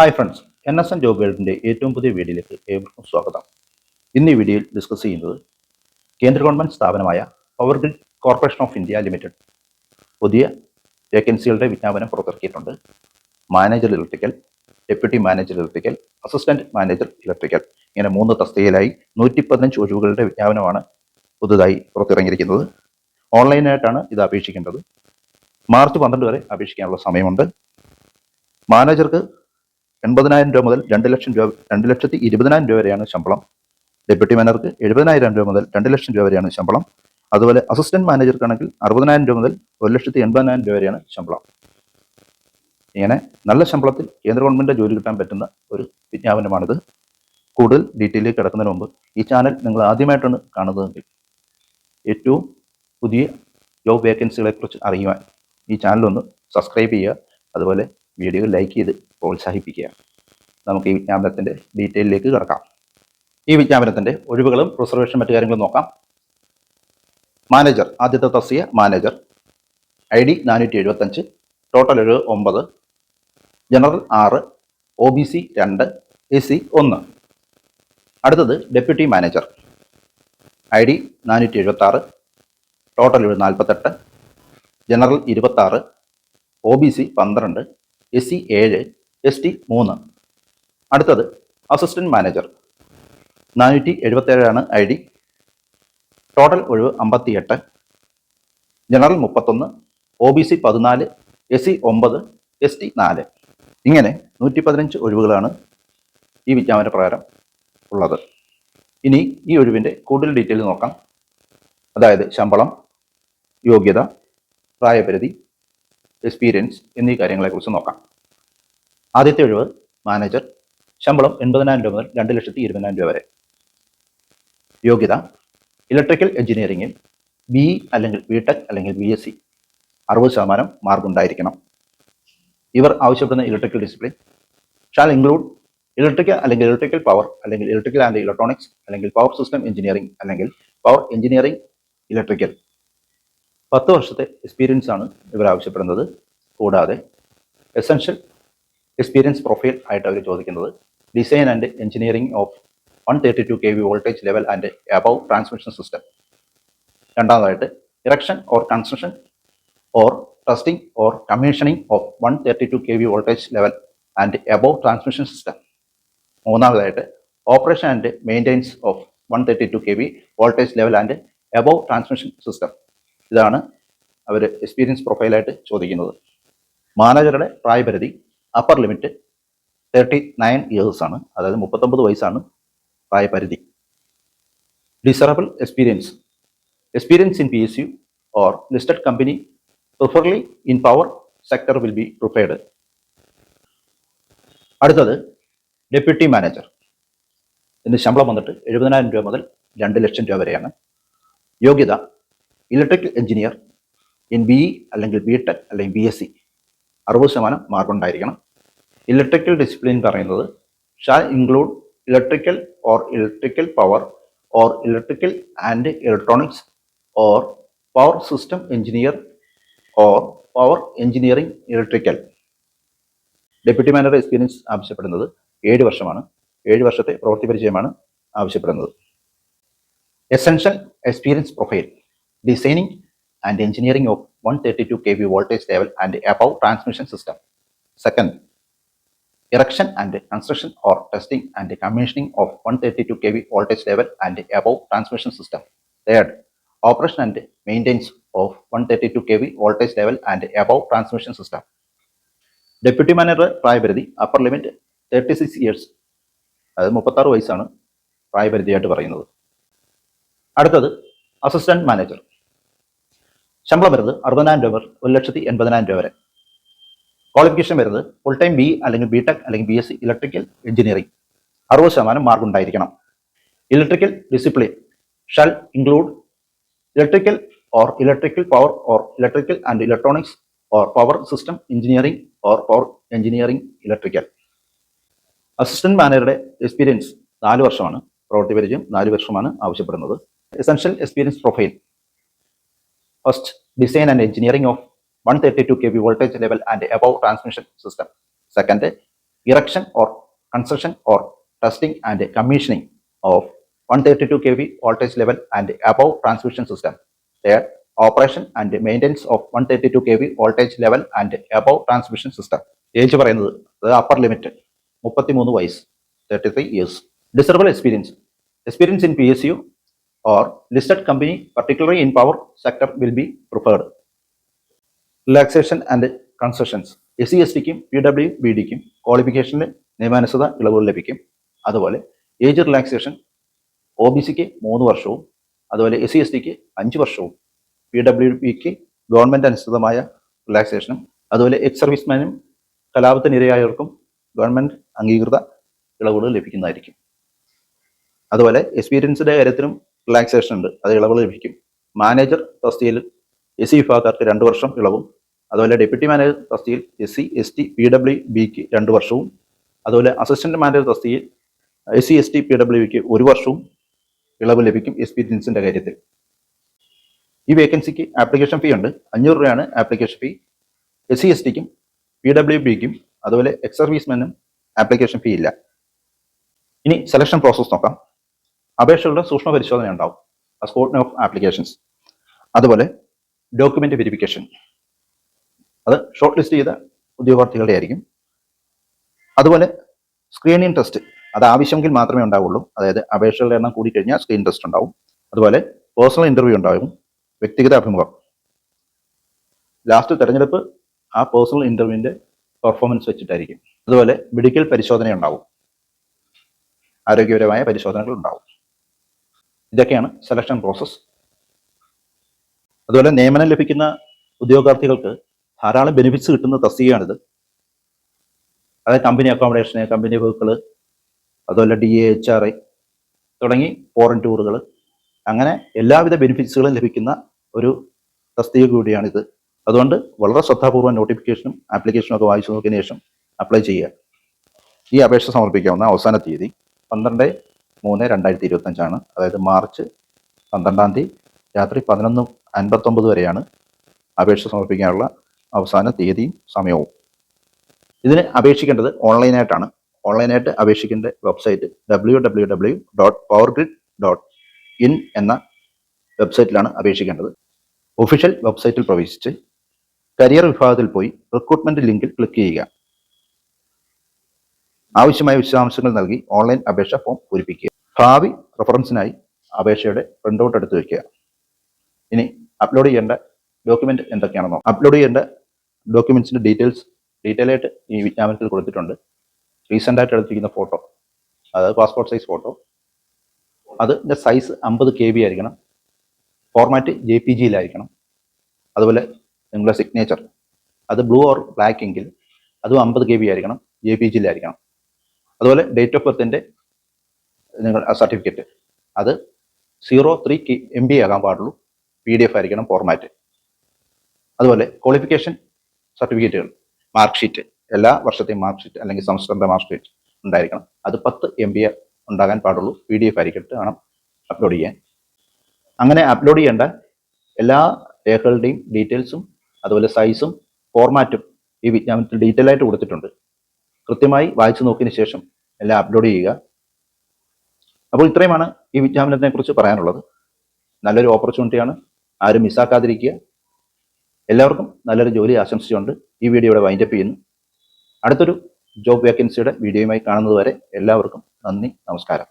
Hi friends N S N job വേൾഡിന്റെ ഏറ്റവും പുതിയ വീഡിയോയിലേക്ക് ഏവർക്കും സ്വാഗതം. ഇന്ന് ഈ വീഡിയോയിൽ ഡിസ്കസ് ചെയ്യുന്നത് കേന്ദ്ര ഗവൺമെന്റ് സ്ഥാപനമായ power grid corporation of India limited പുതിയ വേക്കൻസികളുടെ വിജ്ഞാപനം പുറത്തിറക്കിയിട്ടുണ്ട്. Manager electrical deputy manager electrical assistant manager electrical ഇങ്ങനെ മൂന്ന് തസ്തികയിലായി നൂറ്റി പതിനഞ്ച് ഒഴിവുകളുടെ വിജ്ഞാപനമാണ് പുതുതായി പുറത്തിറങ്ങിയിരിക്കുന്നത്. ഓൺലൈനായിട്ടാണ് ഇത് അപേക്ഷിക്കേണ്ടത്. മാർച്ച് പന്ത്രണ്ട് വരെ അപേക്ഷിക്കാനുള്ള സമയമുണ്ട്. മാനേജർക്ക് എൺപതിനായിരം രൂപ മുതൽ രണ്ട് ലക്ഷം രൂപ രണ്ട് ലക്ഷത്തി ഇരുപതിനായിരം രൂപ വരെയാണ് ശമ്പളം. ഡെപ്യൂട്ടി മാനേജർക്ക് എഴുപതിനായിരം രൂപ മുതൽ രണ്ട് ലക്ഷം രൂപ വരെയാണ് ശമ്പളം. അതുപോലെ അസിസ്റ്റന്റ് മാനേജർക്കാണെങ്കിൽ അറുപതിനായിരം രൂപ മുതൽ ഒരു ലക്ഷത്തി എൺപതിനായിരം രൂപ വരെയാണ് ശമ്പളം. ഇങ്ങനെ നല്ല ശമ്പളത്തിൽ കേന്ദ്ര ഗവൺമെന്റ് ജോലി കിട്ടാൻ പറ്റുന്ന ഒരു വിജ്ഞാപനമാണിത്. കൂടുതൽ ഡീറ്റെയിലേക്ക് കിടക്കുന്നതിന് മുമ്പ് ഈ ചാനൽ നിങ്ങൾ ആദ്യമായിട്ടാണ് കാണുന്നതെങ്കിൽ ഏറ്റവും പുതിയ ജോബ് വേക്കൻസികളെ കുറിച്ച് അറിയുവാൻ ഈ ചാനൽ ഒന്ന് സബ്സ്ക്രൈബ് ചെയ്യുക. അതുപോലെ വീഡിയോ ലൈക്ക് ചെയ്ത് പ്രോത്സാഹിപ്പിക്കുക നമുക്ക് ഈ വിജ്ഞാപനത്തിന്റെ ഡീറ്റെയിലേക്ക് കിടക്കാം. ഈ വിജ്ഞാപനത്തിന്റെ ഒഴിവുകളും റിസർവേഷൻ മറ്റു കാര്യങ്ങളും നോക്കാം. മാനേജർ ആദ്യത്തെ തസ്തിക മാനേജർ ഐ ഡി നാനൂറ്റി എഴുപത്തഞ്ച് ടോട്ടൽ ഒഴിവ് ഒമ്പത് ജനറൽ ആറ് ഒ ബി സി രണ്ട് എ സി ഒന്ന്. അടുത്തത് ഡെപ്യൂട്ടി മാനേജർ ഐ ഡി നാനൂറ്റി എഴുപത്തി ആറ് ടോട്ടൽ ഒഴിവ് നാൽപ്പത്തെട്ട് ജനറൽ ഇരുപത്താറ് ഒ ബി സി പന്ത്രണ്ട് എസ് സി ഏഴ് എസ് ടി മൂന്ന്. അടുത്തത് അസിസ്റ്റന്റ് മാനേജർ. നാനൂറ്റി എഴുപത്തേഴാണ് ഐ ഡി. ടോട്ടൽ ഒഴിവ് അമ്പത്തിയെട്ട്. ജനറൽ മുപ്പത്തൊന്ന്. ഒ ബി സി പതിനാല്. എസ് സി ഒമ്പത്. എസ് ടി നാല്. ഇങ്ങനെ നൂറ്റി പതിനഞ്ച് ഒഴിവുകളാണ് ഈ വിജ്ഞാപന പ്രകാരം ഉള്ളത്. ഇനി ഈ ഒഴിവിന്റെ കൂടുതൽ ഡീറ്റെയിൽ നോക്കാം. അതായത് ശമ്പളം യോഗ്യത പ്രായപരിധി എക്സ്പീരിയൻസ് എന്നീ കാര്യങ്ങളെക്കുറിച്ച് നോക്കാം. ആദ്യത്തെ ഒഴിവ് മാനേജർ ശമ്പളം എൺപതിനായിരം രൂപ മുതൽ രണ്ട് ലക്ഷത്തി ഇരുപതിനായിരം രൂപ വരെ. യോഗ്യത ഇലക്ട്രിക്കൽ എഞ്ചിനീയറിംഗിൽ ബി അല്ലെങ്കിൽ ബി ടെക് അല്ലെങ്കിൽ ബി എസ് സി അറുപത് ശതമാനം മാർക്ക് ഉണ്ടായിരിക്കണം. ഇവർ ആവശ്യപ്പെടുന്ന electrical discipline shall include electrical അല്ലെങ്കിൽ ഇലക്ട്രിക്കൽ പവർ അല്ലെങ്കിൽ ഇലക്ട്രിക്കൽ ആൻഡ് ഇലക്ട്രോണിക്സ് അല്ലെങ്കിൽ പവർ സിസ്റ്റം എഞ്ചിനീയറിംഗ് അല്ലെങ്കിൽ പവർ എഞ്ചിനീയറിംഗ് ഇലക്ട്രിക്കൽ പത്ത് വർഷത്തെ എക്സ്പീരിയൻസ് ആണ് ഇവർ ആവശ്യപ്പെടുന്നത്. കൂടാതെ എസെൻഷ്യൽ എക്സ്പീരിയൻസ് പ്രൊഫൈൽ ആയിട്ട് അവർ ചോദിക്കുന്നത് design and engineering of one thirty two K V voltage level and above transmission system രണ്ടാമതായിട്ട് erection or construction or testing or commissioning of one thirty two K V voltage level and above transmission system മൂന്നാമതായിട്ട് operation and maintenance of one thirty two K V voltage level and above transmission system ഇതാണ് അവർ experience പ്രൊഫൈലായിട്ട് ചോദിക്കുന്നത്. മാനേജറുടെ പ്രായപരിധി upper limit thirty nine ആണ്. അതായത് മുപ്പത്തൊമ്പത് വയസ്സാണ് പ്രായപരിധി. Desirable experience experience in P S U or listed company preferably in power sector will be preferred അടുത്തത് ഡെപ്യൂട്ടി മാനേജർ ഇതിന് ശമ്പളം വന്നിട്ട് എഴുപതിനായിരം രൂപ മുതൽ രണ്ട് ലക്ഷം രൂപ വരെയാണ്. യോഗ്യത electrical engineer N B E അല്ലെങ്കിൽ ബി ടെക് അല്ലെങ്കിൽ ബി എസ് സി അറുപത് ശതമാനം മാർക്ക് ഉണ്ടായിരിക്കണം. ഇലക്ട്രിക്കൽ ഡിസിപ്ലിൻ പറയുന്നത് shall include electrical or electrical power or electrical and electronics or power system engineer or power engineering electrical deputy manager experience ആവശ്യപ്പെടുന്നത് ഏഴ് വർഷമാണ്. ഏഴ് വർഷത്തെ പ്രവൃത്തി പരിചയമാണ് ആവശ്യപ്പെടുന്നത്. Essential experience profile voltage level and above transmission system second erection and construction or testing and commissioning of one thirty two K V voltage level and above transmission system third operation and maintenance of one thirty two K V voltage level and above transmission system deputy manager പ്രായപരിധി upper limit thirty six years അതായത് മുപ്പത്താറ് വയസ്സാണ് പ്രായപരിധിയായിട്ട് പറയുന്നത്. അടുത്തത് assistant manager. ശമ്പളം വരുന്നത് അറുപതിനായിരം രൂപ ഒരു ലക്ഷത്തി എൺപതിനായിരം രൂപ വരെ. ക്വാളിഫിക്കേഷൻ വരുന്നത് ഫുൾ ടൈം ബി അല്ലെങ്കിൽ ബി ടെക് അല്ലെങ്കിൽ B S C electrical engineering അറുപത് ശതമാനം മാർക്ക് ഉണ്ടായിരിക്കണം. Electrical discipline shall include electrical or electrical power or electrical and electronics or power system engineering or power engineering electrical assistant മാനേജറുടെ experience നാല് വർഷമാണ്. പ്രവൃത്തി പരിചയം നാല് വർഷമാണ് ആവശ്യപ്പെടുന്നത്. Essential experience profile. First, design and engineering of 132 kV voltage level and above transmission system. Second, erection or construction or testing and commissioning of 132 kV voltage level and above transmission system. Third, operation and maintenance of 132 kV voltage level and above transmission system. Age പറയുന്നത് upper limit മുപ്പത്തിമൂന്ന് വയസ്സ് thirty three years desirable in P S U or listed company, particularly in power sector will be preferred. Relaxation and concessions S C S ടിക്കും P W B ഡിക്കും ക്വാളിഫിക്കേഷനിൽ നിയമാനുസൃത ഇളവുകൾ ലഭിക്കും. അതുപോലെ age relaxation O B സിക്ക് മൂന്ന് വർഷവും അതുപോലെ എസ് സി എസ് ടിക്ക് അഞ്ച് വർഷവും പി ഡബ്ല്യു ബിക്ക് ഗവൺമെന്റ് അനുസൃതമായ റിലാക്സേഷനും അതുപോലെ എക്സ് സർവീസ്മാനും കലാപത്തിനിരയായവർക്കും ഗവൺമെന്റ് അംഗീകൃത ഇളവുകൾ ലഭിക്കുന്നതായിരിക്കും. അതുപോലെ എക്സ്പീരിയൻസിന്റെ കാര്യത്തിലും റിലാക്സേഷൻ ഉണ്ട്. അത് ഇളവ് ലഭിക്കും. മാനേജർ തസ്തിയിൽ എസ് സി വിഭാഗക്കാർക്ക് രണ്ട് വർഷം ഇളവും. അതുപോലെ deputy manager തസ്തിയിൽ S C S T P W ബിക്ക് രണ്ട് വർഷവും. അതുപോലെ assistant manager തസ്തിയിൽ S C S T P W ബിക്ക് ഒരു വർഷവും ഇളവ് ലഭിക്കും എക്സ്പീരിയൻസിന്റെ കാര്യത്തിൽ. ഈ വേക്കൻസിക്ക് ആപ്ലിക്കേഷൻ ഫീ ഉണ്ട്. അഞ്ഞൂറ് രൂപയാണ് application fee S C S ടിക്കും P W ബിക്കും അതുപോലെ എക്സ് സർവീസ്മെനും ആപ്ലിക്കേഷൻ ഫീ ഇല്ല. ഇനി സെലക്ഷൻ പ്രോസസ് നോക്കാം. അപേക്ഷകളുടെ സൂക്ഷ്മ പരിശോധന ഉണ്ടാവും. സ്കോട്ടിന് ഓഫ് ആപ്ലിക്കേഷൻസ് അതുപോലെ ഡോക്യുമെന്റ് വെരിഫിക്കേഷൻ അത് ഷോർട്ട് ലിസ്റ്റ് ചെയ്ത ഉദ്യോഗാർത്ഥികളുടെ ആയിരിക്കും. അതുപോലെ സ്ക്രീനിങ് ടെസ്റ്റ് അത് ആവശ്യമെങ്കിൽ മാത്രമേ ഉണ്ടാവുള്ളൂ. അതായത് അപേക്ഷകളുടെ എണ്ണം കൂടി കഴിഞ്ഞാൽ സ്ക്രീൻ ടെസ്റ്റ് ഉണ്ടാവും. അതുപോലെ പേഴ്സണൽ ഇന്റർവ്യൂ ഉണ്ടാവും. വ്യക്തിഗത അഭിമുഖം. ലാസ്റ്റ് തെരഞ്ഞെടുപ്പ് ആ പേഴ്സണൽ ഇന്റർവ്യൂവിന്റെ പെർഫോമൻസ് വെച്ചിട്ടായിരിക്കും. അതുപോലെ മെഡിക്കൽ പരിശോധന ഉണ്ടാവും ആരോഗ്യപരമായ പരിശോധനകൾ ഉണ്ടാവും ഇതൊക്കെയാണ് സെലക്ഷൻ പ്രോസസ്സ് അതുപോലെ നിയമനം ലഭിക്കുന്ന ഉദ്യോഗാർത്ഥികൾക്ക് ധാരാളം ബെനിഫിറ്റ്സ് കിട്ടുന്ന തസ്തികയാണിത്. അതായത് കമ്പനി അക്കോമഡേഷന് കമ്പനി വകുക്കൾ അതുപോലെ D A H R I തുടങ്ങി ഫോറിൻ ടൂറുകൾ അങ്ങനെ എല്ലാവിധ ബെനിഫിറ്റ്സുകളും ലഭിക്കുന്ന ഒരു തസ്തിക കൂടിയാണിത്. അതുകൊണ്ട് വളരെ ശ്രദ്ധാപൂർവം നോട്ടിഫിക്കേഷനും ആപ്ലിക്കേഷനും ഒക്കെ വായിച്ചു നോക്കിയതിനു ശേഷം അപ്ലൈ ചെയ്യുക. ഈ അപേക്ഷ സമർപ്പിക്കാവുന്ന അവസാന തീയതി പന്ത്രണ്ട് മൂന്ന് രണ്ടായിരത്തി ഇരുപത്തഞ്ചാണ് അതായത് മാർച്ച് പന്ത്രണ്ടാം തീയതി രാത്രി പതിനൊന്ന് അൻപത്തൊമ്പത് വരെയാണ് അപേക്ഷ സമർപ്പിക്കാനുള്ള അവസാന തീയതിയും സമയവും. ഇതിന് അപേക്ഷിക്കേണ്ടത് ഓൺലൈനായിട്ടാണ്. ഓൺലൈനായിട്ട് അപേക്ഷിക്കേണ്ട website W W W dot power grid dot in എന്ന വെബ്സൈറ്റിലാണ് അപേക്ഷിക്കേണ്ടത്. ഒഫീഷ്യൽ വെബ്സൈറ്റിൽ പ്രവേശിച്ച് കരിയർ വിഭാഗത്തിൽ പോയി റിക്രൂട്ട്മെന്റ് ലിങ്കിൽ ക്ലിക്ക് ചെയ്യുക. ആവശ്യമായ വിശദാംശങ്ങൾ നൽകി ഓൺലൈൻ അപേക്ഷ ഫോം പൂരിപ്പിക്കുക. ഭാവി റെഫറൻസിനായി അപേക്ഷയുടെ പ്രിന്റ് ഔട്ട് എടുത്ത് വെക്കുക. ഇനി അപ്ലോഡ് ചെയ്യേണ്ട ഡോക്യുമെന്റ് എന്തൊക്കെയാണെന്നോ അപ്ലോഡ് ചെയ്യേണ്ട ഡോക്യുമെന്റ്സിന്റെ ഡീറ്റെയിൽസ് ഡീറ്റെയിൽ ആയിട്ട് ഈ വിജ്ഞാപനത്തിൽ കൊടുത്തിട്ടുണ്ട്. റീസെന്റ് ആയിട്ട് എടുത്തിരിക്കുന്ന ഫോട്ടോ അതായത് പാസ്പോർട്ട് സൈസ് ഫോട്ടോ അതിന്റെ സൈസ് അമ്പത് കെ ബി ആയിരിക്കണം ഫോർമാറ്റ് ജെ പി ജിയിലായിരിക്കണം അതുപോലെ നിങ്ങളുടെ സിഗ്നേച്ചർ അത് ബ്ലൂ ഓർ ബ്ലാക്ക് എങ്കിൽ അതും അമ്പത് കെ ബി ആയിരിക്കണം ജെ പി ജിയിലായിരിക്കണം അതുപോലെ ഡേറ്റ് ഓഫ് ബർത്തിന്റെ നിങ്ങൾ സർട്ടിഫിക്കറ്റ് അത് സീറോ ത്രീ എം ബി ആകാൻ പാടുള്ളൂ. പി ഡി എഫ് ആയിരിക്കണം ഫോർമാറ്റ് അതുപോലെ ക്വാളിഫിക്കേഷൻ സർട്ടിഫിക്കറ്റുകൾ മാർക്ക് ഷീറ്റ് എല്ലാ വർഷത്തെയും മാർക്ക് ഷീറ്റ് അല്ലെങ്കിൽ സംസ്ഥാനത്തെ മാർക്ക് ഷീറ്റ് ഉണ്ടായിരിക്കണം. അത് പത്ത് എം ബി ഉണ്ടാകാൻ പാടുള്ളൂ. പി ഡി എഫ് ആയിരിക്കട്ടെ വേണം അപ്ലോഡ് ചെയ്യാൻ. അങ്ങനെ അപ്ലോഡ് ചെയ്യേണ്ട എല്ലാ രേഖകളുടെയും ഡീറ്റെയിൽസും അതുപോലെ സൈസും ഫോർമാറ്റും ഈ വിജ്ഞാപനത്തിൽ ഡീറ്റെയിൽ ആയിട്ട് കൊടുത്തിട്ടുണ്ട്. കൃത്യമായി വായിച്ചു നോക്കിയതിന് ശേഷം എല്ലാം അപ്ലോഡ് ചെയ്യുക. അപ്പോൾ ഇത്രയുമാണ് ഈ വിജ്ഞാപനത്തിനെ കുറിച്ച് പറയാനുള്ളത്. നല്ലൊരു ഓപ്പർച്യൂണിറ്റിയാണ് ആരും മിസ്സാക്കാതിരിക്കുക എല്ലാവർക്കും നല്ലൊരു ജോലി ആശംസിച്ചുകൊണ്ട് ഈ വീഡിയോ ഇവിടെ വൈൻഡപ്പ് ചെയ്യുന്നു. അടുത്തൊരു ജോബ് വേക്കൻസിയുടെ വീഡിയോയുമായി കാണുന്നതുവരെ എല്ലാവർക്കും നന്ദി നമസ്കാരം.